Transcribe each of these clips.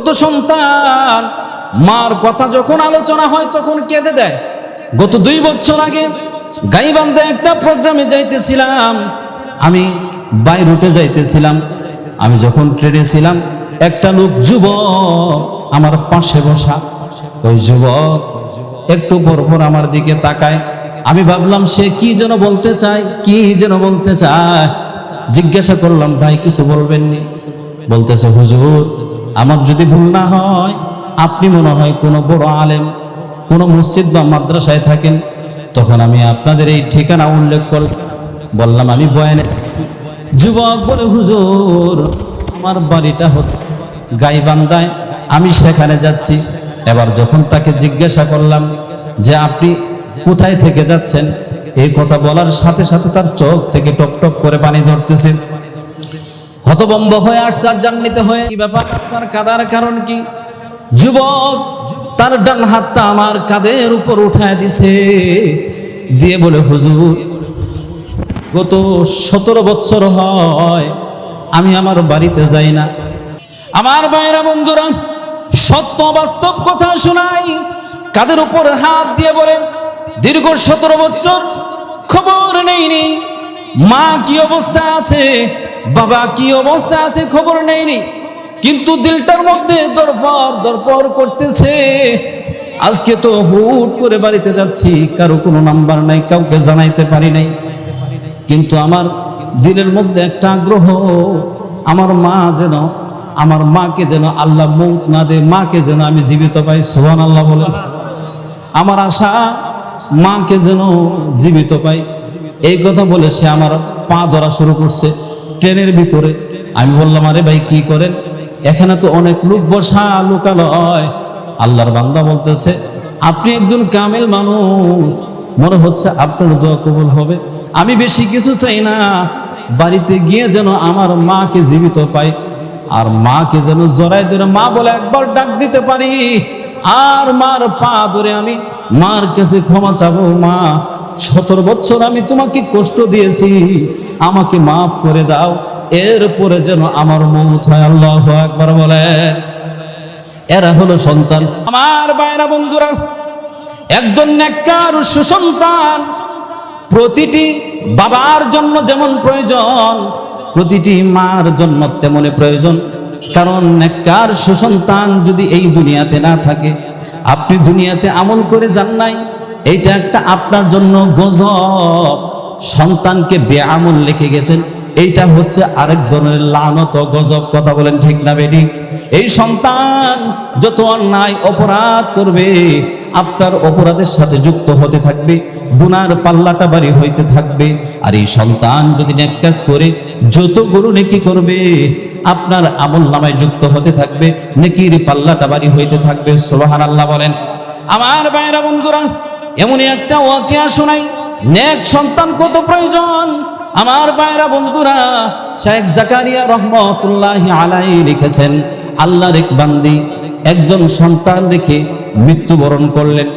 কত সন্তান, মার কথা যখন আলোচনা হয় তখন কেঁদে দেয়। গত দুই বছর আগে গাইবান্ধে একটা প্রোগ্রামে যাইতেছিলাম, আমি বাই রুটে যাইতেছিলাম, আমি যখন ট্রেনে ছিলাম, একটা লোক যুবক আমার পাশে বসা, ওই যুবক একটু পর পর আমার দিকে তাকায়। আমি ভাবলাম, সে কি যেন বলতে চায়, কি যেন বলতে চায়? জিজ্ঞাসা করলাম, ভাই, কিছু বলবেননি? বলতেছে, হুজুর আমার যদি ভুল না হয়, আপনি মনে হয় কোনো বড় আলেম, কোনো মসজিদ বা মাদ্রাসায় থাকেন, তখন আমি আপনাদের এই ঠিকানা উল্লেখ কর, বললাম, আমি বয়ানে যুবক বলে হুজুর, আমার বাড়িটা হতো গাইবান্দায় আমি সেখানে যাচ্ছি। এবার যখন তাকে জিজ্ঞাসা করলাম যে, আপনি কোথায় থেকে যাচ্ছেন? এই কথা বলার সাথে সাথে তার চোখ থেকে টপ টপ করে পানি ঝরতেছে। হতবম্ব হয়ে আসছে আর জান্নিতে হয়ে। কি ব্যাপার? আপনার কাদার কারণ কি? যুবক, তার ডান হাতটা আমার কাদের উপর উঠায় দিছে? দিয়ে বলে, হুজুর, গত সতেরো বছর হয়, আমি আমার বাড়িতে যাই না। আমার বাইরা বন্ধুরা, সত্য বাস্তব কথা শোনাই। কাদের উপর হাত দিয়ে বলে, দীর্ঘ সতেরো বছর খবর নেইনি। মা কি অবস্থা আছে? বাবা, কি অবস্থা আছে খবর নেইনি কিন্তু দিলটার মধ্যে দরপর দরপর করতেছে। আজকে তো হুট করে বাড়িতে যাচ্ছি, কারও কোনো নাম্বার নাই, কাউকে জানাইতে পারি নাই। কিন্তু আমার দিলের মধ্যে একটা আগ্রহ, আমার মা যেন, আমার মাকে যেন আল্লাহ মৌত না দে মাকে যেন আমি জীবিত পাই সোহান আল্লাহ বলে। আমার আশা, মাকে যেন জীবিত পাই। এই কথা বলে সে আমার পা ধরা শুরু করছে। ট্রেনের ভিতরে। আমি বললাম, আরে ভাই, কি করেন? এখানে তো অনেক লোক বসা, লোকালয়। আল্লাহর বান্দা বলতেছে, আপনি একজন কামেল মানুষ। মনে হচ্ছে আপনার দোয়া কবুল হবে। আমি বেশি কিছু চাই না। বাড়িতে গিয়ে যেন আমার মাকে জীবিত পাই। আর মাকে যেন জড়াই ধরে মা বলে একবার ডাক দিতে পারি। আর মার পা ধরে আমি মার কাছে ক্ষমা চাবো। মা, সতেরো বছর আমি তোমাকে কষ্ট দিয়েছি। আমাকে মাফ করে দাও। এরপরে যেন আমার মৌত হয়, আল্লাহ একবার বলেন এরা হলো সন্তান। আমার বাইরা বন্ধুরা, একজন সুসন্তান, প্রতিটি বাবার জন্য যেমন প্রয়োজন, প্রতিটি মার জন্য তেমনই প্রয়োজন। কারণ নেককার সুসন্তান যদি এই দুনিয়াতে না থাকে, আপনি দুনিয়াতে আমল করে যান নাই, এইটা একটা আপনার জন্য গজব। সন্তানকে বেআমল লিখে গেছেন। এইটা হচ্ছে আরেক ধরনের লানত গজব, কথা বলেন ঠিক না বেডিক এই সন্তান যত অন্যায় অপরাধ করবে, আপনার অপরাধের সাথে যুক্ত হতে থাকবে, গুনার পাল্লাটা বাড়ি হইতে থাকবে। আর এই সন্তান যদি নেক করে, যত গরু নেকি করবে, আপনার আমল নামায় যুক্ত হতে থাকবে, নেকির পাল্লাটা বাড়ি হইতে থাকবে। সোহান আল্লাহ বলেন। আমার বাইরা বন্ধুরা, এমনই একটা ওয়াকিয়া শোনাই। নেক সন্তান কত প্রয়োজন? আমার বাইরা বন্ধুরা, শেখ জাকারিয়া রহমতুল্লাহ আলাই লিখেছেন, আল্লাহর এক বান্দি একজন সন্তান রেখে মৃত্যুবরণ করলেন।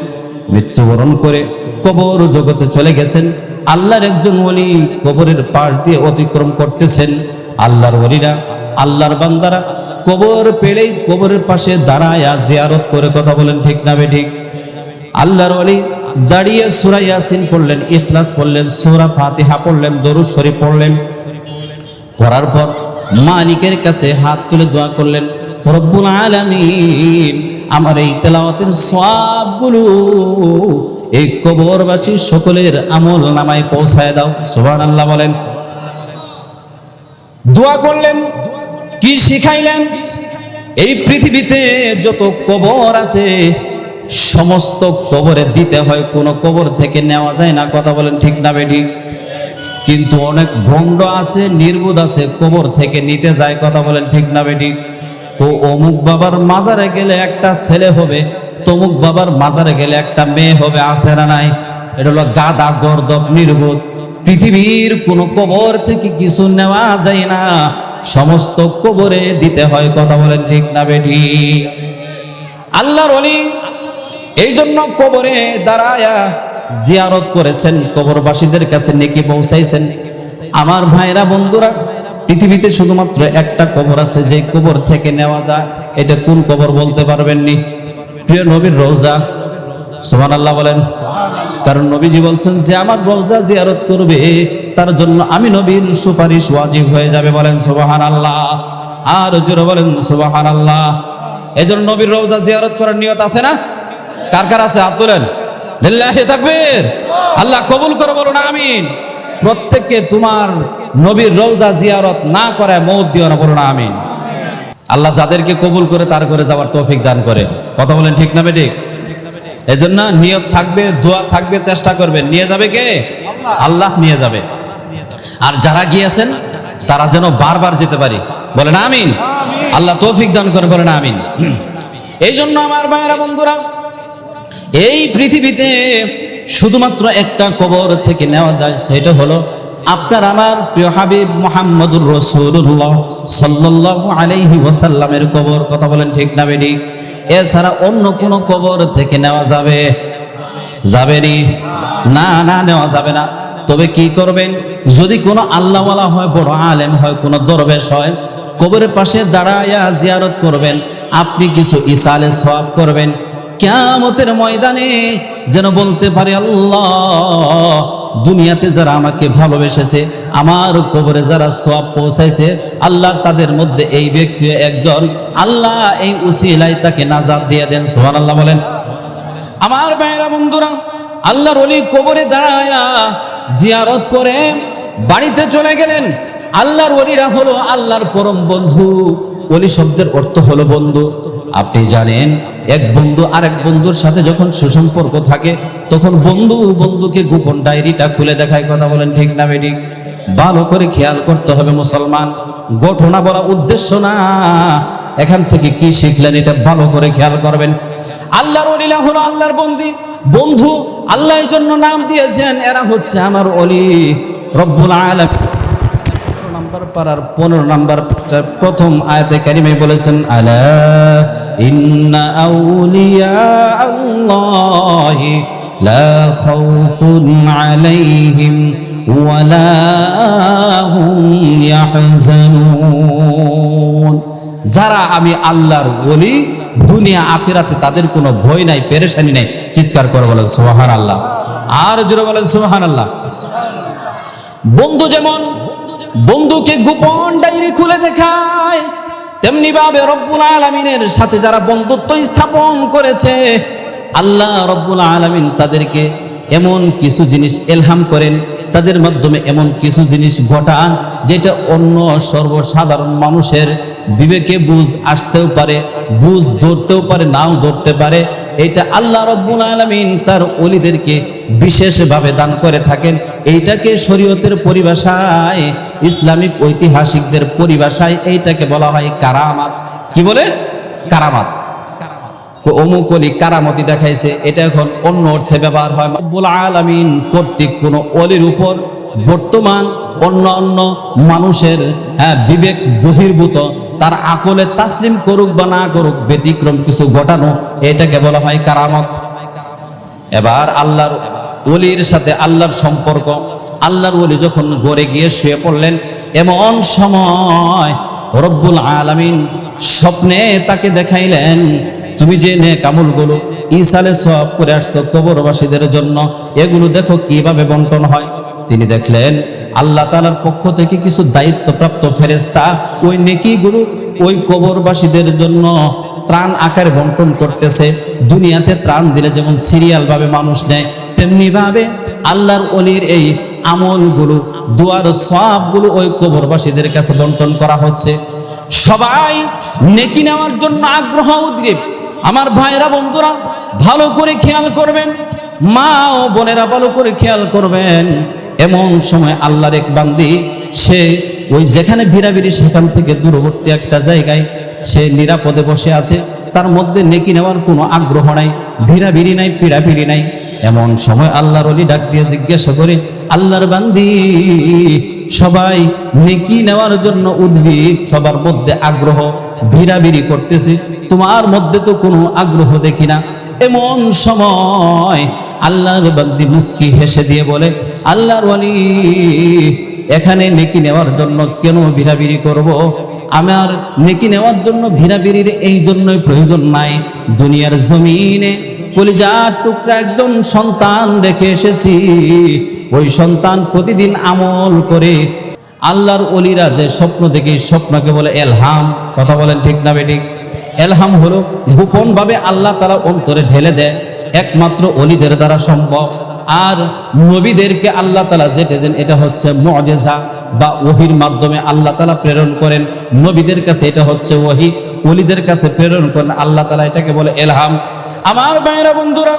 মৃত্যুবরণ করে কবর জগতে চলে গেছেন। আল্লাহর একজন ওলি কবরের পাশ দিয়ে অতিক্রম করতেছেন। আল্লাহর ওলিরা, আল্লাহর বান্দারা কবর পেলেই কবরের পাশে দাঁড়ায়া জিয়ারত করে কথা বলেন, ঠিক না বে ঠিক? আল্লাহর ওলি দাঁড়িয়ে সুরা ইয়াসিন পড়লেন, ইখলাস পড়লেন, সূরা ফাতিহা পড়লেন, দরুদ শরীফ পড়লেন। পড়ার পর মালিকের কাছে হাত তুলে দোয়া করলেন, রব্বুল আলামিন, আমার এই তেলাওয়াতের সবগুলো এই কবরবাসী সকলের আমল নামায় পৌঁছায় দাও। সুবহানাল্লাহ বলেন। দোয়া করলেন, কি শিখাইলেন? এই পৃথিবীতে যত কবর আছে সমস্ত কবরে দিতে হয়, কোনো কবর থেকে নেওয়া যায় না, কথা বলেন ঠিক না বেটি কিন্তু অনেক ভণ্ড আছে, নির্বুধ আছে, কবর থেকে নিতে যায়, কথা বলেন ঠিক না বেটি ও অমুক বাবার মাজারে গেলে একটা ছেলে হবে, তমুক বাবার মাজারে গেলে একটা মেয়ে হবে, আছে না নাই? এটা হলো গাদা গর্দব, নির্বোধ। পৃথিবীর কোনো কবর থেকে কিছু নেওয়া যায় না। সমস্ত কবরে দিতে হয়, কথা বলেন ঠিক না বেটি আল্লাহর অলি এই জন্য কবরে দাঁড়ায়া জিয়ারত করেছেন, কবরবাসীদের কাছে নেকি পৌঁছাইছেন। আমার ভাইরা, বন্ধুরা, পৃথিবীতে শুধুমাত্র একটা কবর আছে, যে কবর থেকে নেওয়া যায়, এটা কোন কবর বলতে পারবেননি? প্রিয় নবীর রোজা সোহান আল্লাহ বলেন। কারণ নবীজি বলছেন যে, আমার রোজা জিয়ারত করবে, তার জন্য আমি নবীর সুপারিশ ওয়াজিব হয়ে যাবে। বলেন সুবাহান আল্লাহ আর বলেন সুবাহান আল্লাহ এই জন্য নবীর রোজা জিয়ারত করার নিয়ত আছে না? কার কার আছে হাত তোলেন? তাকবীর। আল্লাহ কবুল করে বলুন, আমিন। প্রত্যেককে তোমার নবীর রোজা জিয়ারত না করে মৌত দিও না, বলুন, আমিন। আল্লাহ যাদেরকে কবুল করে, তার করে যাওয়ার তৌফিক দান করে কথা বলেন ঠিক না বেঠিক? জন্য নিয়ত থাকবে, দোয়া থাকবে, চেষ্টা করবেন। নিয়ে যাবে কে? আল্লাহ নিয়ে যাবে। আর যারা গিয়েছেন, তারা যেন বারবার যেতে পারি। বলেন, আমিন। আল্লাহ তৌফিক দান করে, বলেন, আমিন। এই জন্য আমার ভাইয়েরা, বন্ধুরা এই পৃথিবীতে শুধুমাত্র একটা কবর থেকে নেওয়া যায়, সেটা হলো আপনার আমার প্রিয় হাবিব মোহাম্মদুর রসুল্লাহ সাল্লাহ আলাইহি ওয়াসাল্লামের কবর, কথা বলেন ঠিক না বেডি এছাড়া অন্য কোনো কবর থেকে নেওয়া যাবে? যাবেনি? না না, নেওয়া যাবে না। তবে কি করবেন? যদি কোনো আল্লাহওয়ালা হয়, বড় আলেম হয়, কোনো দরবেশ হয়, কবরের পাশে দাঁড়াইয়া জিয়ারত করবেন। আপনি কিছু ইসালে সওয়াব করবেন। কিয়ামতের ময়দানে যেন বলতে পারে, আল্লাহ, দুনিয়াতে যারা আমাকে ভালোবেসেছে, আমার কবরে যারা সব পৌঁছাইছে, আল্লাহ তাদের মধ্যে এই ব্যক্তি একজন। আল্লাহ এই উসিলাই তাকে নাজাদ দিয়ে দেন। সোহান আল্লাহ বলেন। আমার ভাইয়েরা, বন্ধুরা, আল্লাহর অলি কবরে দাঁড়ায়া জিয়ারত করে বাড়িতে চলে গেলেন। আল্লাহর অলিরা হলো আল্লাহর পরম বন্ধু। অলি শব্দের অর্থ হলো বন্ধু। আপনি জানেন, এক বন্ধু আরেক বন্ধুর সাথে যখন সুসম্পর্ক থাকে, তখন বন্ধু বন্ধুকে গোপন ডায়েরিটা খুলে দেখায়, কথা বলেন ঠিক না বেঠিক ভালো করে খেয়াল করতে হবে মুসলমান। ঘটনা বলা উদ্দেশ্য না। এখান থেকে কি শিখলেন এটা ভালো করে খেয়াল করবেন। আল্লাহর অলিলা হলো আল্লাহর বন্দি। বন্ধু আল্লাহ জন্য নাম দিয়েছেন, এরা হচ্ছে আমার অলি রব্বুল আলম নাম্বার পাড়ার পনেরো নাম্বার প্রথম আয়াতে কারিমে বলেছেন, আলা ইন্না আউলিয়া আল্লাহি লা খাউফুন আলাইহিম ওয়ালা হুম ইয়াহজানুন। যারা আমি আল্লাহর বলি দুনিয়া আখিরাতে তাদের কোনো ভয় নাই, পেরেশানি নাই, চিৎকার করে বলেন সোহান আল্লাহ আর জোরে বলেন সোহান আল্লাহ বন্ধু যেমন, বন্ধুকে গোপন ডায়েরি খুলে দেখায় তেমনি ভাবে রব্বুল আলমিনের সাথে যারা বন্ধুত্ব স্থাপন করেছে, আল্লাহ রব্বুল আলমিন তাদেরকে এমন কিছু জিনিস এলহাম করেন। তাদের মাধ্যমে এমন কিছু জিনিস ঘটান যেটা অন্য সর্বসাধারণ মানুষের বিবেকে বুঝ আসতেও পারে, বুঝ ধরতেও পারে, নাও ধরতে পারে। এটা আল্লাহ রব্বুল আলমিন তার অলিদেরকে বিশেষভাবে দান করে থাকেন। এইটাকে শরীয়তের পরিভাষায় ইসলামিক ঐতিহাসিকদের পরিভাষায় এইটাকে বলা হয় কারামাত। কি বলে? কারামাত। অমুক অলি কারামতি দেখাইছে এটা এখন অন্য অর্থে ব্যবহার হয়। রব্বুল আলামিন কর্তৃক কোনো অলির উপর বর্তমান অন্য অন্য মানুষের হ্যাঁ, বিবেক বহির্ভূত তার আকলে তাসলিম করুক বা না করুক, ব্যতিক্রম কিছু ঘটানো, এটাকে বলা হয় কারামত। এবার আল্লাহর ওলির সাথে আল্লাহর সম্পর্ক। আল্লাহর ওলি যখন গড়ে গিয়ে শুয়ে পড়লেন, এমন সময় রব্বুল আলামিন স্বপ্নে তাকে দেখাইলেন, তুমি যে নে কামুল কামলগুলো ইসালে সব করে আসছো কবরবাসীদের জন্য, এগুলো দেখো কীভাবে বন্টন হয়? তিনি দেখলেন, আল্লাহ তালার পক্ষ থেকে কিছু দায়িত্বপ্রাপ্ত ফেরেস্তা ওই নেকিগুলো ওই কবরবাসীদের জন্য ত্রাণ আকারে বন্টন করতেছে। দুনিয়াতে ত্রাণ দিলে যেমন সিরিয়াল ভাবে মানুষ নেয় তেমনি ভাবে আল্লাহর অলির এই আমলগুলো, দুয়ার সবগুলো ওই কবরবাসীদের কাছে বন্টন করা হচ্ছে। সবাই নেকি নেওয়ার জন্য আগ্রহ উদ্গ্রীব। আমার ভাইরা বন্ধুরা, ভালো করে খেয়াল করবেন, মা ও বোনেরা ভালো করে খেয়াল করবেন। এমন সময় আল্লাহর এক বান্দি, সে ওই যেখানে ভিড়াভিড়ি সেখান থেকে দূরবর্তী একটা জায়গায় সে নিরাপদে বসে আছে। তার মধ্যে নেকি নেওয়ার কোনো আগ্রহ নাই, ভিড়াভিড়ি নাই, পিড়াপিড়ি নাই। এমন সময় আল্লাহর অলি ডাক দিয়ে জিজ্ঞাসা করে, আল্লাহর বান্দি, সবাই নেকি নেওয়ার জন্য উদ্ভিদ, সবার মধ্যে আগ্রহ, ভিড়াভিড়ি করতেছে, তোমার মধ্যে তো কোনো আগ্রহ দেখি না। এমন সময় আল্লাহর বান্দি মুস্কি হেসে দিয়ে বলে, আল্লাহর ওয়ালি, এখানে নেকি নেওয়ার জন্য কেন ভিড়াভিড়ি করব। আমার নেকি নেওয়ার জন্য ভিড়াভিড়ির এই জন্যই প্রয়োজন নাই। দুনিয়ার জমিনে কলিজার টুকরা একজন সন্তান রেখে এসেছি। ওই সন্তান প্রতিদিন আমল করে আল্লাহর অলিরা যে স্বপ্ন দেখে স্বপ্নকে বলে এলহাম। কথা বলেন ঠিক না বেটিক এলহাম হলো গোপনভাবে আল্লাহ তারা অন্তরে ঢেলে দেয়। একমাত্র অলিদের দ্বারা সম্ভব। আর নবীদেরকে আল্লাহ তালা যেটা দেন এটা হচ্ছে মজেজা বা ওহির মাধ্যমে আল্লাহ তালা প্রেরণ করেন। নবীদের কাছে এটা হচ্ছে ওহি, অলিদের কাছে প্রেরণ করেন। আল্লাহ তালা এটাকে বলে এলহাম। আমার ভাইরা বন্ধুরা,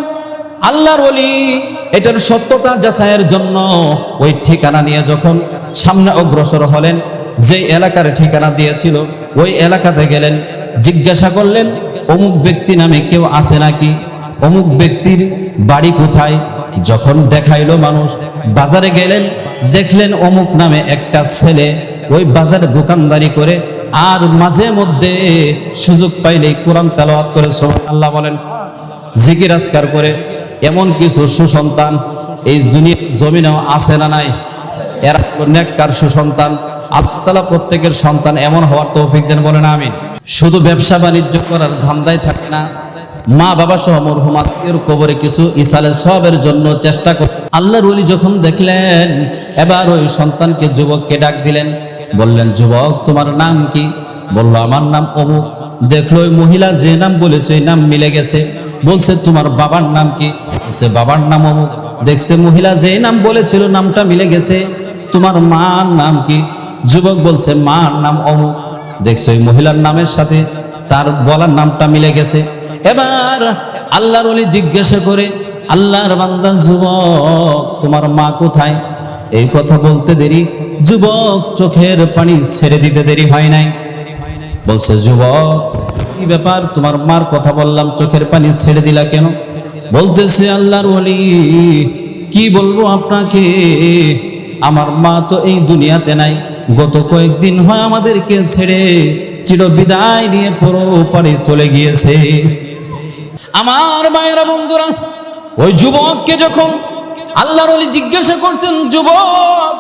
আল্লাহর অলি এটার সত্যতা যাচাইয়ের জন্য ওই ঠিকানা নিয়ে যখন সামনে অগ্রসর হলেন যে এলাকার ঠিকানা দিয়েছিল, ওই এলাকাতে গেলেন, জিজ্ঞাসা করলেন, অমুক ব্যক্তি নামে কেউ আছে নাকি? অমুক ব্যক্তির বাড়ি কোথায়? যখন দেখাইলো মানুষ, বাজারে গেলেন, দেখলেন অমুক নামে একটা ছেলে। ওই বাজারে দোকানদারি করে, আর মাঝে মধ্যে সুযোগ পাইলেই কোরআন তালাওয়াত করে আল্লাহ বলেন। জিকির আজকার করে, এমন কিছু সুসন্তান এই দুনিয়ার জমিনেও আছে না নাই? এরা নেককার সুসন্তান। তাআলা প্রত্যেকের সন্তান এমন হওয়ার তৌফিক দেন বলেন আমি শুধু ব্যবসা বাণিজ্য করার ধান্দায় থাকে না মা বাবা সহ মরহুমাতের কবরে কিছু ইসালে সবের জন্য চেষ্টা করে। আল্লাহর ওলি যখন দেখলেন, এবার ওই সন্তানকে যুবককে ডাক দিলেন। বললেন, যুবক, তোমার নাম কি? বলল, আমার নাম অমুক দেখল ওই মহিলা যে নাম বলেছে, ওই নাম মিলে গেছে। বলছে, তোমার বাবার নাম কি? বলছে, বাবার নাম অমুক দেখছে মহিলা যে নাম বলেছিল, নামটা মিলে গেছে। তোমার মার নাম কি? যুবক বলছে, মার নাম অমুক দেখছে ওই মহিলার নামের সাথে তার বলার নামটা মিলে গেছে। এবার আল্লাহর ওলি জিজ্ঞাসা করে, আল্লাহর বান্দা, যুবক, তোমার মা কোথায়? এই কথা বলতে দেরি। যুবক চোখের পানি ছেড়ে দিতে দেরি হয় নাই। বলছে, যুবক, কি ব্যাপার? তোমার মার কথা বললাম, চোখের পানি ছেড়ে দিলা কেন? বলতেছে, আল্লাহর ওলি, কি বলব আপনাকে? আমার মা তো এই দুনিয়াতে নাই। গত কয়েকদিন হয় আমাদেরকে ছেড়ে চির বিদায় নিয়ে পারে চলে গিয়েছে। আমার মায়েরা বন্ধুরা, ওই যুবককে যখন আল্লাহর ওলি জিজ্ঞাসা করছেন, যুবক,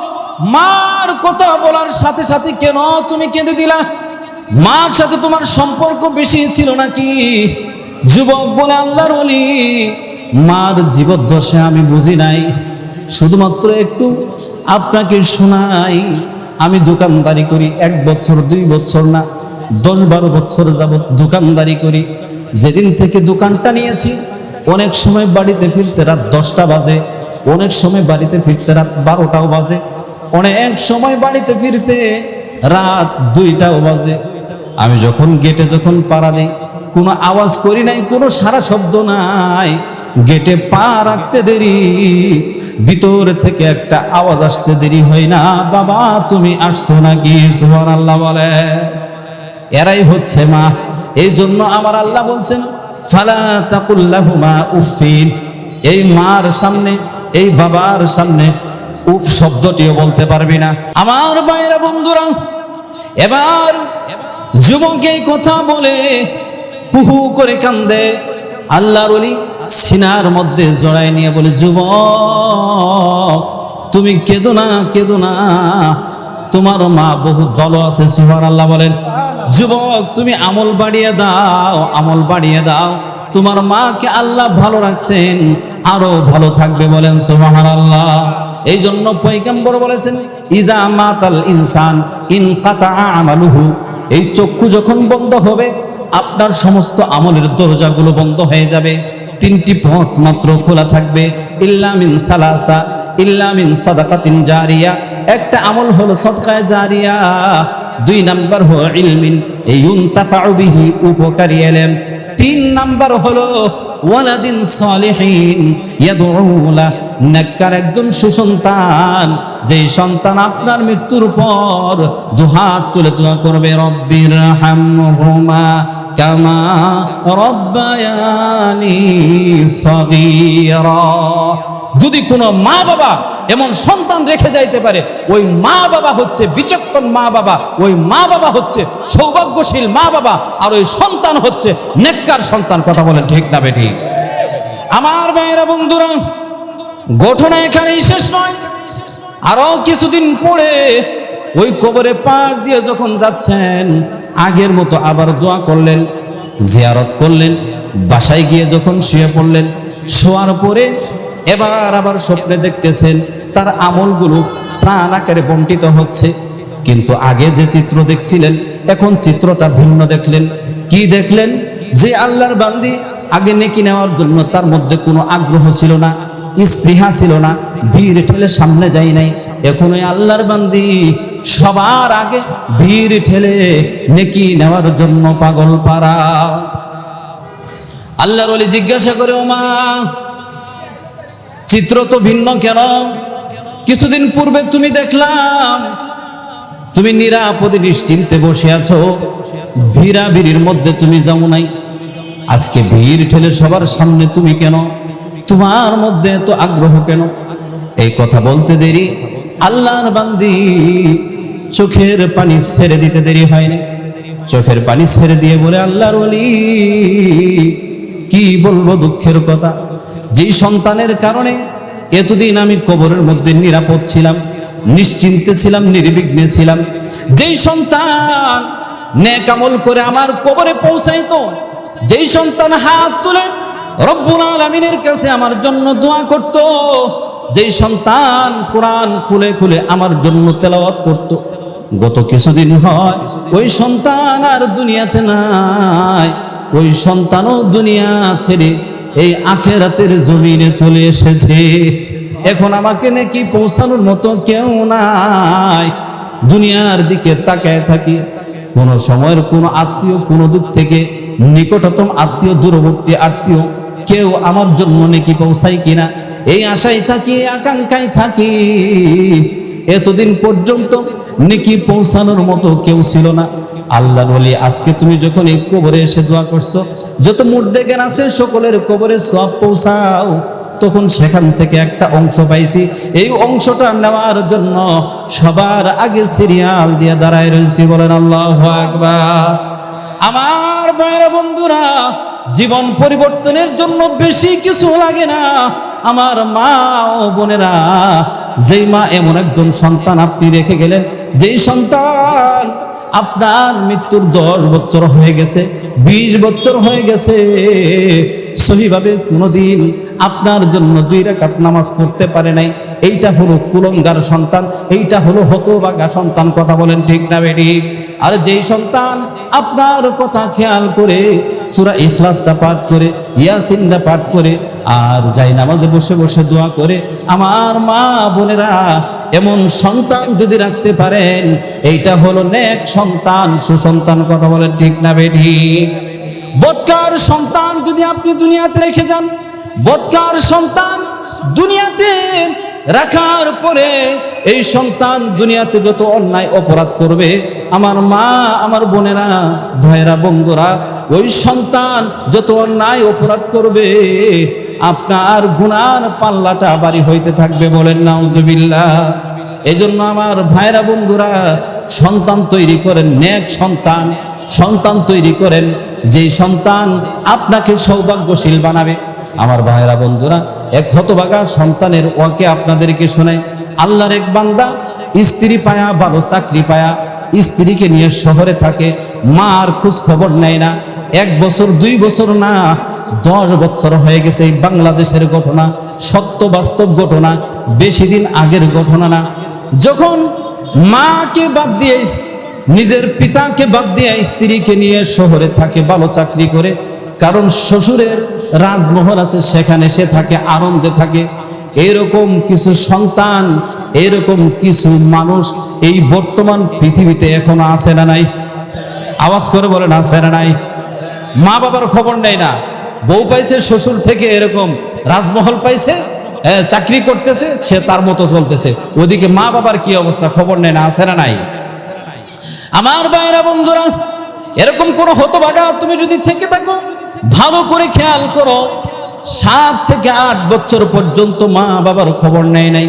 মার কথা বলার সাথে সাথে কেন তুমি কেঁদে দিলা? মার সাথে তোমার সম্পর্ক বেশি ছিল নাকি? যুবক বলে, আল্লাহর ওলি, মার জীবদ্দশা আমি বুঝি নাই। শুধুমাত্র একটু আপনাকে শোনাই। আমি দোকানদারি করি, এক বছর, দুই বছর না, দশ বারো বছর যাবৎ দোকানদারি করি। যেদিন থেকে দোকানটা নিয়েছি, অনেক সময় বাড়িতে ফিরতে রাত দশটা বাজে, অনেক সময় বাড়িতে ফিরতে রাত বারোটাও বাজে, অনেক সময় বাড়িতে ফিরতে রাত দুইটাও বাজে। আমি যখন গেটে যখন পাড়া দিই, কোনো আওয়াজ করি নাই, কোনো সারা শব্দ নাই, গেটে পা রাখতে দেরি, ভিতর থেকে একটা আওয়াজ আসতে দেরি হয় না, বাবা তুমি আসছো নাকি? সুবহান আল্লাহ বলে। এরাই হচ্ছে মা। এই জন্য আমার আল্লাহ বলছেন, ফালা তাকুল্লাহুমা উফিন এই মার সামনে, এই বাবার সামনে উফ শব্দটিও বলতে পারবি না। আমার বাইরা বন্ধুরা, এবার যুবক কথা বলে হু হু করে কান্দে। আল্লাহর অলি সিনার মধ্যে জড়াই নিয়ে বলে, যুবক, তুমি কেঁদো না কেঁদো না। তোমার মা বহুত ভালো আছে সুহার আল্লাহ বলেন। যুবক, তুমি আমল বাড়িয়ে দাও, আমল বাড়িয়ে দাও। তোমার মাকে আল্লাহ ভালো রাখছেন, আরও ভালো থাকবে বলেন সুহার আল্লাহ এই জন্য পৈগম্বর বলেছেন, ইদা মাতাল ইনসান ইন আমালুহু। এই চক্ষু যখন বন্ধ হবে, আপনার সমস্ত আমলের দরজাগুলো বন্ধ হয়ে যাবে। তিনটি পথ মাত্র খোলা থাকবে। ইল্লামিন সালাসা ইল্লামিন সাদাকাতিন জারিয়া। একটা আমল হলো সদকায় জারিয়া, দুই নাম্বার হলো ইলমিন, এই বিহি উপকারী এলেম। তিন নাম্বার হলো ওয়ালাদিন সলিহিন ইয়াদউলা, নেককার একজন সুসন্তান যে সন্তান আপনার মৃত্যুর পর দুহাত তুলে দোয়া করবে, রব্বির হামহুমা কামা রব্বায়ানি সগীরা। যদি কোনো মা বাবা এমন সন্তান রেখে যাইতে পারে। ওই মা বাবা হচ্ছে বিচক্ষণ মা বাবা, ওই মা বাবা হচ্ছে সৌভাগ্যশীল মা বাবা, আর ওই সন্তান হচ্ছে নেককার সন্তান, কথা বলেন ঠিক না বেটি? আমার মায়েরা বন্ধুরা, ঘটনা এখানেই শেষ নয়। আরও কিছুদিন পরে ওই কবরে পাশ দিয়ে যখন যাচ্ছেন, আগের মতো আবার দোয়া করলেন, জিয়ারত করলেন, বাসায় গিয়ে যখন শুয়ে পড়লেন, শোয়ার পরে এবার আবার স্বপ্নে দেখতেছেন তার আমলগুলো প্রাণ আকারে বন্টিত হচ্ছে। কিন্তু আগে যে চিত্র দেখছিলেন, এখন চিত্রটা ভিন্ন দেখলেন। কি দেখলেন? যে আল্লাহর বান্দি আগে নেকি নেওয়ার জন্য তার মধ্যে কোনো আগ্রহ ছিল না, স্পৃহা ছিল না, ভিড় ঠেলে সামনে যাই নাই। এখন ওই আল্লাহর বান্দি সবার আগে ভিড় ঠেলে নেকি নেওয়ার জন্য পাগল পারা আল্লাহর জিজ্ঞাসা করে, ওমা চিত্র তো ভিন্ন কেন? কিছুদিন পূর্বে তুমি দেখলাম, তুমি নিরাপদে নিশ্চিন্তে বসে আছো। ভিড়া ভিড়ির মধ্যে তুমি যাও নাই। আজকে ভিড় ঠেলে সবার সামনে তুমি কেন? তোমার মধ্যে এত আগ্রহ কেন? এই কথা বলতে দেরি। আল্লাহর বান্দি চোখের পানি ছেড়ে দিতে দেরি হয়নি। চোখের পানি ছেড়ে দিয়ে বলে, আল্লাহর ওলি, কি বলব দুঃখের কথা? যেই সন্তানের কারণে এতদিন আমি কবরের মধ্যে নিরাপদ ছিলাম, নিশ্চিন্তে ছিলাম, নির্বিঘ্নে ছিলাম। যেই সন্তান নেক আমল করে আমার কবরে পৌঁছাইত, যেই সন্তান হাত তুলে রব্বুল আলামিনের কাছে আমার জন্য দোয়া করত, যেই সন্তান কোরআন খুলে খুলে আমার জন্য তেলাওয়াত করত। গত কিছুদিন হয়, ওই সন্তান আর দুনিয়াতে নাই, ওই সন্তানও দুনিয়া ছেড়ে এই আখেরাতের জমিনে চলে এসেছে। এখন আমাকে নাকি পৌঁছানোর মতো কেউ নাই। দুনিয়ার দিকে তাকায় থাকি। কোন সময়ের কোন আত্মীয়, কোন দিক থেকে নিকটতম আত্মীয়, দূরবর্তী আত্মীয় কেউ আমার জন্য নাকি পৌঁছায় কিনা? এই আশায় থাকি আকাঙ্ক্ষায় থাকি। এতদিন পর্যন্ত নাকি পৌঁছানোর মতো কেউ ছিল না। আল্লাহ বলি আজকে তুমি যখন এই কবরে এসে দোয়া করছ, যত মুর্দেগান আছে, সকলের কবরে সব পৌঁছাও। তখন সেখান থেকে একটা অংশ পাইছি। এই অংশটা নেওয়ার জন্য সবার আগে সিরিয়াল দিয়ে দাঁড়ায় রয়েছি বলেন আল্লাহ আকবার। আমার ভাইরা বন্ধুরা, জীবন পরিবর্তনের জন্য বেশি কিছু লাগে না। আমার মা ও বোনেরা, যেই মা এমন একজন সন্তান আপনি রেখে গেলেন, যেই সন্তান আপনার মৃত্যুর দশ বছর হয়ে গেছে, বিশ বছর হয়ে গেছে। সহিভাবে কোনোদিন আপনার জন্য দুই রেখাত নামাজ পড়তে পারে নাই। এইটা হলো কুলঙ্গার সন্তান, এইটা হলো হতবাগা সন্তান, কথা বলেন ঠিক না বেটি? আর যেই সন্তান আপনার কথা খেয়াল করে, সুরা ইখলাসটা পাঠ করে, ইয়াসিনটা পাঠ করে, আর যাই নামাজে বসে বসে দোয়া করে, আমার মা বোনেরা এমন সন্তান যদি রাখতে পারেন, এইটা হলো নেক সন্তান, সুসন্তান কথা বলেন ঠিক না বেটি বৎকার সন্তান যদি আপনি দুনিয়াতে রেখে যান, বৎকার সন্তান দুনিয়াতে রাখার পরে এই সন্তান দুনিয়াতে যত অন্যায় অপরাধ করবে, আমার মা, আমার বোনেরা, ভাইয়েরা, বন্ধুরা, ওই সন্তান যত অন্যায় অপরাধ করবে আপনার গুনার পাল্লাটা বাড়ি হইতে থাকবে বলেন, নাউজুবিল্লাহ। এই জন্য আমার ভাইরা বন্ধুরা, সন্তান তৈরি করেন, নেক সন্তান সন্তান তৈরি করেন, যেই সন্তান আপনাকে সৌভাগ্যশীল বানাবে। আমার ভাইরা বন্ধুরা, এক হতবাগা সন্তানের ওয়াকে আপনাদেরকে শোনায় আল্লাহর এক বান্দা স্ত্রী পায়া ভালো চাকরি পায়া স্ত্রীকে নিয়ে শহরে থাকে, মার খোঁজ খবর নেয় না। এক বছর, দুই বছর না, দশ বছর হয়ে গেছে এই বাংলাদেশের ঘটনা, সত্য বাস্তব ঘটনা, বেশি দিন আগের ঘটনা না। যখন মাকে বাদ দিয়ে, নিজের পিতাকে বাদ দিয়ে স্ত্রীকে নিয়ে শহরে থাকে, ভালো চাকরি করে, কারণ শ্বশুরের রাজমহল আছে, সেখানে সে থাকে, আনন্দে থাকে। এরকম কিছু সন্তান, এরকম কিছু মানুষ এই বর্তমান পৃথিবীতে এখনও আছে না নাই? আওয়াজ করে বলেন, আছে না নাই? মা বাবার খবর নেই না। বউ পাইছে, শ্বশুর থেকে এরকম রাজমহল পাইছে চাকরি করতেছে, সে তার মতো চলতেছে। ওদিকে মা বাবার কি অবস্থা? খবর নেই না, আছে না নাই? আমার ভাইরা, বন্ধুরা, এরকম কোন হতভাগা তুমি যদি থেকে থাকো, ভালো করে খেয়াল করো। সাত থেকে আট বছর পর্যন্ত মা বাবার খবর নেয় নাই।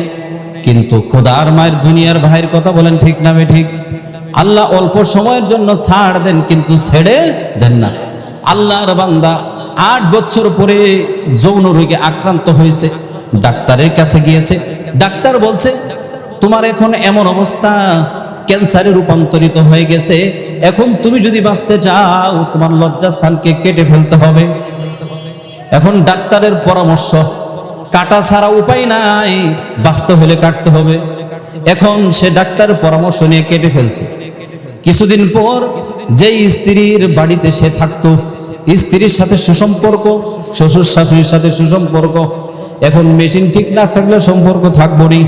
কিন্তু খোদার মায়ের দুনিয়ার ভাইয়ের কথা বলেন, ঠিক না ঠিক? আল্লাহ অল্প সময়ের জন্য ছাড় দেন, কিন্তু ছেড়ে দেন না। আল্লাহর বান্দা আট বছর পরে যৌন রোগে আক্রান্ত হয়েছে, ডাক্তারের কাছে গিয়েছে। ডাক্তার বলছে, তোমার এখন এমন অবস্থা, ক্যান্সারে রূপান্তরিত হয়ে গেছে। এখন তুমি যদি বাঁচতে চাও, তোমার লজ্জাস্থানকে কেটে ফেলতে হবে। এখন ডাক্তারের পরামর্শ, কাটা ছাড়া উপায় নাই বাঁচতে হলে কাটতে হবে। এখন সে ডাক্তারের পরামর্শ নিয়ে কেটে ফেলছে। কিছুদিন পর যেই স্ত্রীর বাড়িতে সে থাকতো, স্ত্রীর সাথে সুসম্পর্ক, শ্বশুর শাশুড়ির সাথে সুসম্পর্ক। এখন মেশিন ঠিক না থাকলে সম্পর্ক থাকব থাকবনি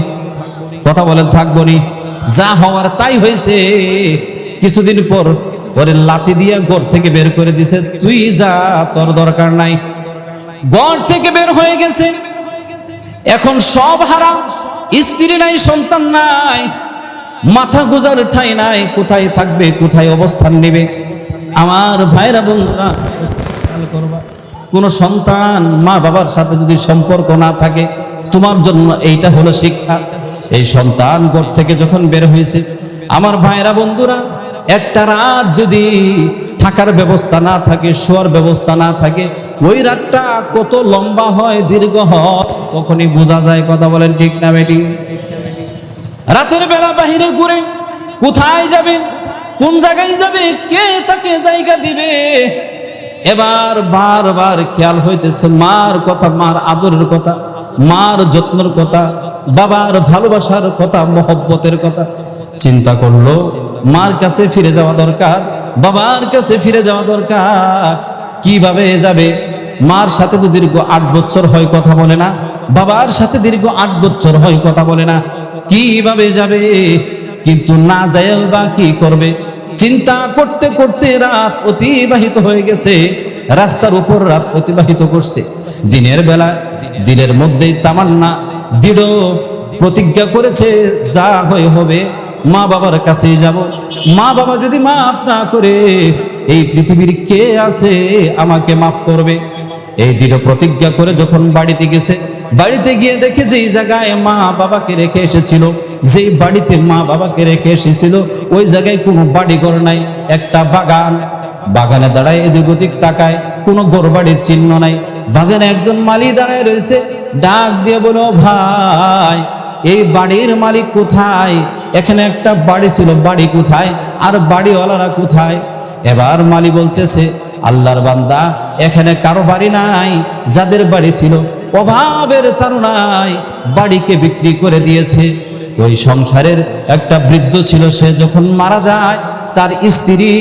কথা বলেন, থাকব থাকবনি যা হওয়ার তাই হয়েছে। কিছুদিন পর পরে লাতি দিয়ে ঘর থেকে বের করে দিছে। তুই যা, তোর দরকার নাই। ঘর থেকে বের হয়ে গেছে। এখন সব হারাম, স্ত্রী নাই, সন্তান নাই, মাথা গুজার ঠাই নাই, কোথায় থাকবে, কোথায় অবস্থান নেবে? আমার ভাইরা বন্ধুরা করবা, কোন সন্তান মা বাবার সাথে যদি সম্পর্ক না থাকে, তোমার জন্য এইটা হলো শিক্ষা। এই সন্তান ঘর থেকে যখন বের হয়েছে, আমার ভাইরা বন্ধুরা, একটা রাত যদি থাকার ব্যবস্থা না থাকে, শোয়ার ব্যবস্থা না থাকে, ওই রাতটা কত লম্বা হয়, দীর্ঘ হয়, তখনই বোঝা যায়, কথা বলেন ঠিক না বেটি? রাতের বেলা বাহিরে ঘুরে কোথায় যাবে, কোন জায়গায় যাবে, কে তাকে জায়গা দিবে? এবার বারবার খেয়াল হইতেছে, মার কথা, মার আদরের কথা, মার যত্নের কথা, বাবার ভালোবাসার কথা, মহব্বতের কথা। চিন্তা করল, মার কাছে ফিরে যাওয়া দরকার। বাবার কাছে ফিরে যাওয়া দরকার। কীভাবে যাবে? মার সাথে তো দীর্ঘ আট বছর হয় কথা বলে না। বাবার সাথে দীর্ঘ আট বছর হয় কথা বলে না। কীভাবে যাবে? কিন্তু না যায় বা কি করবে? চিন্তা করতে করতে রাত অতিবাহিত হয়ে গেছে। রাস্তার উপর রাত অতিবাহিত করছে। দিনের বেলা দিনের মধ্যেই তামান্না, দৃঢ় প্রতিজ্ঞা করেছে, যা হয়ে হবে। মা বাবার কাছেই যাব। মা বাবা যদি মাফ না করে, এই পৃথিবীর কে আছে আমাকে মাফ করবে? এই দৃঢ় প্রতিজ্ঞা করে যখন বাড়িতে গেছে, বাড়িতে গিয়ে দেখে যেই জায়গায় মা বাবাকে রেখে এসেছিল, যেই বাড়িতে মা বাবাকে রেখে এসেছিল, ওই জায়গায় কোনো বাড়িঘর নাই, একটা বাগান। বাগানে দাঁড়ায় এদিক ওদিক তাকায়, কোনো বাড়ির চিহ্ন নাই। বাগানে একজন মালি দাঁড়ায় রয়েছে, ডাক দিয়ে বলো ভাই, এই বাড়ির মালিক কোথায়? এখানে একটা বাড়ি ছিল, বাড়ি কোথায়? আর বাড়িওয়ালারা কোথায়? এবার মালি বলতেছে, আল্লাহর বান্দা, এখানে কারও বাড়ি নাই, যাদের বাড়ি ছিল অভাবের তারুণায় বাড়িকে বিক্রি করে দিয়েছে। ওই সংসারের একটা বৃদ্ধ ছিল, সে যখন মারা যায়, তার স্ত্রী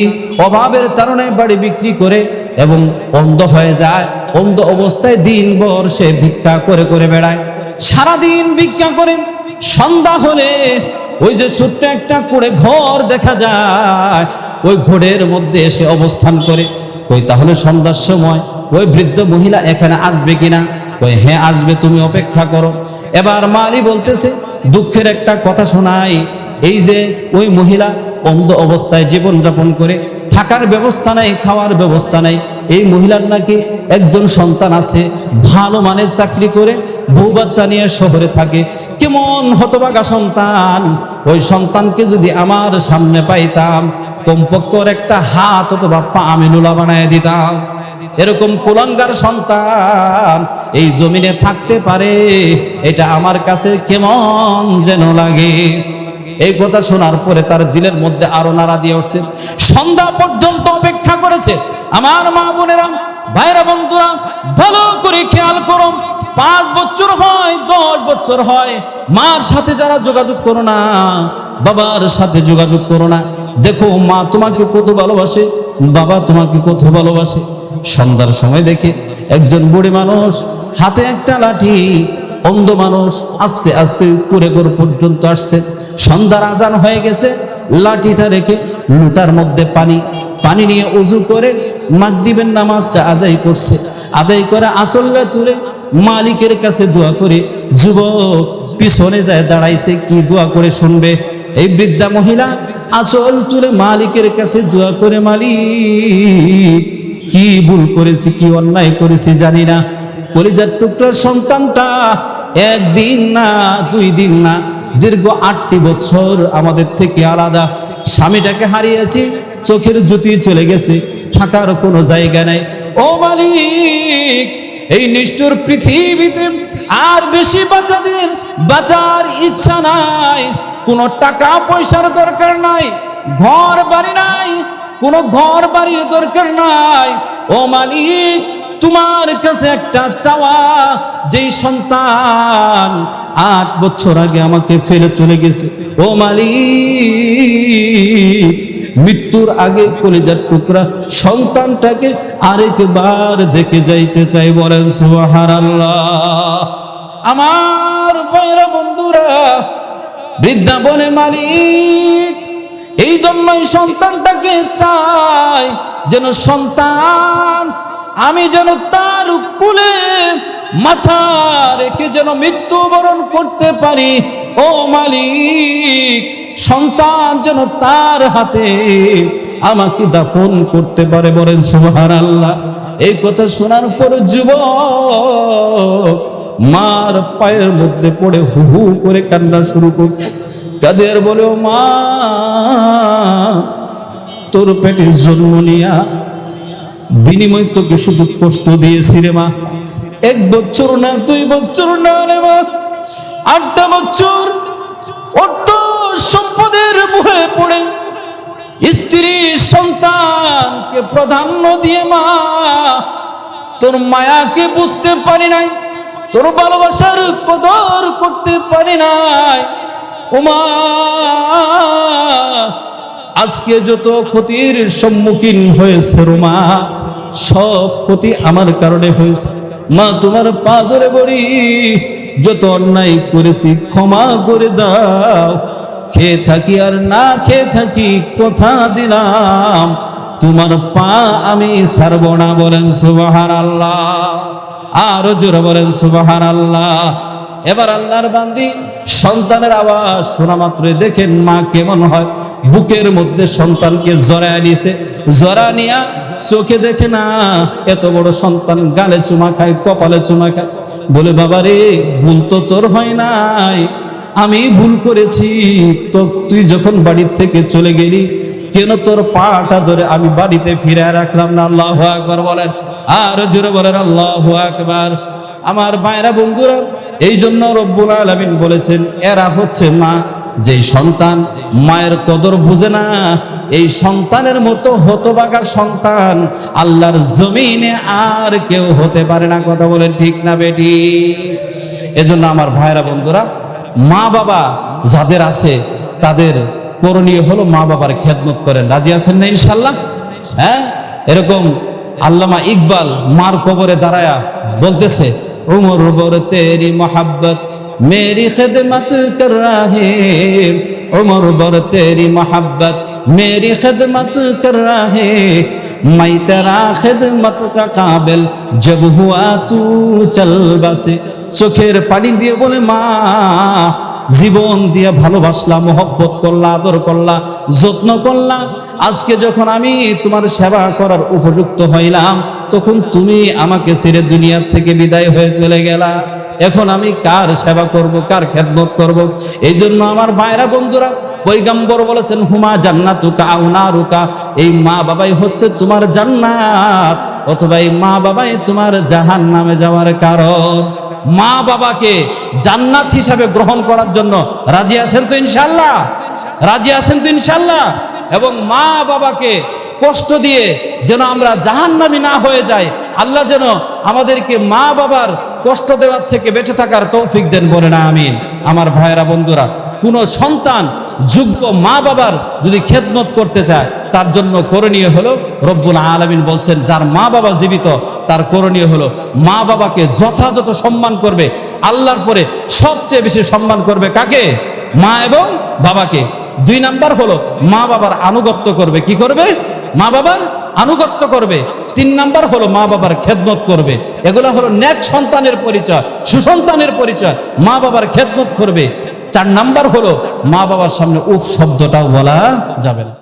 অভাবের তারুণায় বাড়ি বিক্রি করে এবং অন্ধ হয়ে যায়। অন্ধ অবস্থায় দিনভর সে ভিক্ষা করে করে বেড়ায়। সারাদিন ভিক্ষা করে, সন্ধ্যা হলে ওই যে ছোট্ট একটা করে ঘর দেখা যায়, ওই ঘোরের মধ্যে এসে অবস্থান করে। ওই তাহলে সন্ধ্যার সময় ওই বৃদ্ধ মহিলা এখানে আসবে কিনা? ওই হ্যাঁ আসবে, তুমি অপেক্ষা করো। এবার মালি বলতেছে, দুঃখের একটা কথা শোনাই। এই যে ওই মহিলা অন্ধ অবস্থায় জীবনযাপন করে থাকার ব্যবস্থা নাই, খাওয়ার ব্যবস্থা নাই। এই মহিলার নাকি একজন সন্তান আছে, ভালো মানের চাকরি করে বউ বাচ্চা নিয়ে শহরে থাকে। কেমন হতবাগা সন্তান। ওই সন্তানকে যদি আমার সামনে পাইতাম, কমপক্ষর একটা হাত অথবা পা আমি নুলা বানায় দিতাম। এরকম কুলাঙ্গার সন্তান এই জমিনে থাকতে পারে, এটা আমার কাছে কেমন যেন লাগে। এই কথা শোনার পরে তার দিলের মধ্যে আরও নাড়া দিয়ে উঠছে। সন্ধ্যা পর্যন্ত অপেক্ষা করেছে। আমার মা বোনেরা ভাইরা বন্ধুরা, ভালো করে খেয়াল করো। পাঁচ বছর হয়, দশ বছর হয়। মার সাথে যারা যোগাযোগ করো না, বাবার সাথে যোগাযোগ করো না। দেখো, মা তোমাকে কত ভালোবাসে, বাবা তোমাকে কত ভালোবাসে। সন্ধ্যার সময় দেখে একজন বুড়ি মানুষ হাতে একটা লাঠি অন্ধ মানুষ আস্তে আস্তে করে গোর পর্যন্ত আসছে। সন্ধ্যার আজান হয়ে গেছে, লাঠিটা রেখে লুটার মধ্যে পানি পানি নিয়ে উজু করে মাগদিবের নামাজটা আদায় করছে। আদায় করে আসল্লা তুলে মালিকের কাছে দোয়া করে, যুবক, পিছনে যায় দাঁড়াইছে, কি দোয়া করে শুনবে? এই বৃদ্ধা মহিলা আচল তুলে মালিকের কাছে দোয়া করে, মালিক, কি ভুল করেছি, কি অন্যায় করেছি জানি না। কলিজার টুকরার সন্তানটা একদিন না, দুই দিন না, দীর্ঘ আটটি বছর আমাদের থেকে আলাদা। স্বামীটাকে হারিয়েছি, চোখের জুতি চলে গেছে, থাকার কোনো জায়গা নাই। ও মালিক, এই নিষ্ঠুর পৃথিবীতে আর বেশি বাচ্চাদের বাঁচার ইচ্ছা নাই। কোনো টাকা পয়সার দরকার নাই, ঘর বাড়ি নাই, কোনো ঘর বাড়ির দরকার নাই। ও মালিক তোমার কাছে একটা চাওয়া, যেই সন্তান আট বছর আগে আমাকে ফেলে চলে গেছে। ও মালিক, মৃত্যুর আগে কলিজার টুকরা সন্তানটাকে আরেকবার দেখে যাইতে চাই বলেন সুবাহার আমার বয়রা বন্ধুরা বৃদ্ধা বলে মালিক এই জন্যই সন্তানটাকে চাই যেন সন্তান আমি যেন তার কুলে মাথা রেখে যেন মৃত্যুবরণ করতে পারি। ও মালিক, সন্তান যেন তার হাতে আমাকে দাফন করতে পারে বলেন সুহার আল্লাহ এই কথা শোনার পর যুব মার পায়ের মধ্যে পড়ে হু হু করে কান্না শুরু করছে। কাদের বলেও মা, তোর পেটে জন্ম নিয়া বিনিময় তোকে শুধু কষ্ট দিয়েছি রে মা। এক বছর না, দুই বছর না রে মা। আটটা বছর অর্থ সম্পদের মুহে পড়ে। স্ত্রী সন্তানকে প্রাধান্য দিয়ে মা, তোর মায়াকে বুঝতে পারি নাই, তোর ভালোবাসার কদর করতে পারি নাই। ওমা আজকে যত ক্ষতির সম্মুখীন হয়েছে রোমা সব ক্ষতি আমার কারণে হয়েছে। মা, তোমার পা ধরে বড়ি যত অন্যায় করেছি ক্ষমা করে দাও। খেয়ে থাকি আর না খেয়ে থাকি কথা দিলাম। তোমার পা আমি সারব না বলেন সুবাহার আল্লাহ আরও জোরে বলেন সুবাহার আল্লাহ এবার আল্লাহর বান্দি সন্তানের আওয়াজ শোনা মাত্রই দেখেন মা কেমন হয়। বুকের মধ্যে সন্তানকে জড়ায় নিয়েছে। জড়া নিয়া চোখে দেখে না, এত বড় সন্তান গালে চুমা খায়, কপালে চুমা খায়। বলে, বাবা রে, ভুল তো তোর হয় নাই। আমি ভুল করেছি। তো তুই যখন বাড়ির থেকে চলে গেলি, কেন তোর পাটা ধরে আমি বাড়িতে ফিরে রাখলাম না? আল্লাহ আকবার বলেন। আর জোরে বলেন, আল্লাহ আকবার। আমার মায়েরা বন্ধুরা এই জন্য রব্বুল আলমিন বলেছেন, এরা হচ্ছে মা যেই সন্তান, মায়ের কদর বুঝে না। এই সন্তানের মতো হতবাগা সন্তান আল্লাহর জমিনে আর কেউ হতে পারে না। কথা বলেন ঠিক না বেটি? এজন্য আমার ভাইরা বন্ধুরা, মা বাবা যাদের আছে, তাদের করণীয় হলো মা বাবার খেদমত করেন। রাজি আছেন না ইনশাল্লাহ হ্যাঁ? এরকম আল্লামা ইকবাল মার কবরে দাঁড়ায়া বলতেছে উমর বর তেরি মোহাব্বত মেরি খেদমত কর রাহে उमर बर तेरी मोहब्बत मेरी खिदमत कर रहे मैं तेरा खिदमत का काबिल जब हुआ तू चल बसे চোখের পানি দিয়ে বলে মা জীবন দিয়ে ভালোবাসলা মোহব্বত করলা আদর করলা যত্ন করলা আজকে যখন আমি তোমার সেবা করার উপযুক্ত হইলাম, তখন তুমি আমাকে ছেড়ে দুনিয়ার থেকে বিদায় হয়ে চলে গেলা। এখন আমি কার সেবা করব, কার খেদমত করব? এই জন্য আমার ভাইরা বন্ধুরা পৈগম্বর বলেছেন, হুমা জান্নাতুকা আউনা রুকা এই মা বাবাই হচ্ছে তোমার জান্নাত, অথবা এই মা বাবাই তোমার জাহান নামে যাওয়ার কারণ। মা বাবাকে জান্নাত হিসাবে গ্রহণ করার জন্য রাজি আছেন তো ইনশাল্লাহ রাজি আছেন তো ইনশাল্লাহ এবং মা বাবাকে কষ্ট দিয়ে যেন আমরা জাহান্নামি না হয়ে যাই, আল্লাহ যেন আমাদেরকে মা বাবার কষ্ট দেওয়ার থেকে বেঁচে থাকার তৌফিক দেন বলে না আমিন। আমার ভাইয়েরা, বন্ধুরা, কোনো সন্তান যোগ্য মা বাবার যদি খেদমত করতে চায়, তার জন্য করণীয় হলো রব্বুল আলমিন বলছেন, যার মা বাবা জীবিত, তার করণীয় হলো মা বাবাকে যথাযথ সম্মান করবে, আল্লাহর পরে সবচেয়ে বেশি সম্মান করবে কাকে? মা এবং বাবাকে। দুই নাম্বার হলো, মা বাবার আনুগত্য করবে, কি করবে? মা বাবার আনুগত্য করবে। তিন নাম্বার হলো, মা বাবার খেদমত করবে। এগুলো হলো ন্যাক সন্তানের পরিচয়, সুসন্তানের পরিচয়, মা বাবার খেদমত করবে। চার নাম্বার হলো, মা বাবার সামনে উফ শব্দটাও বলা যাবে না।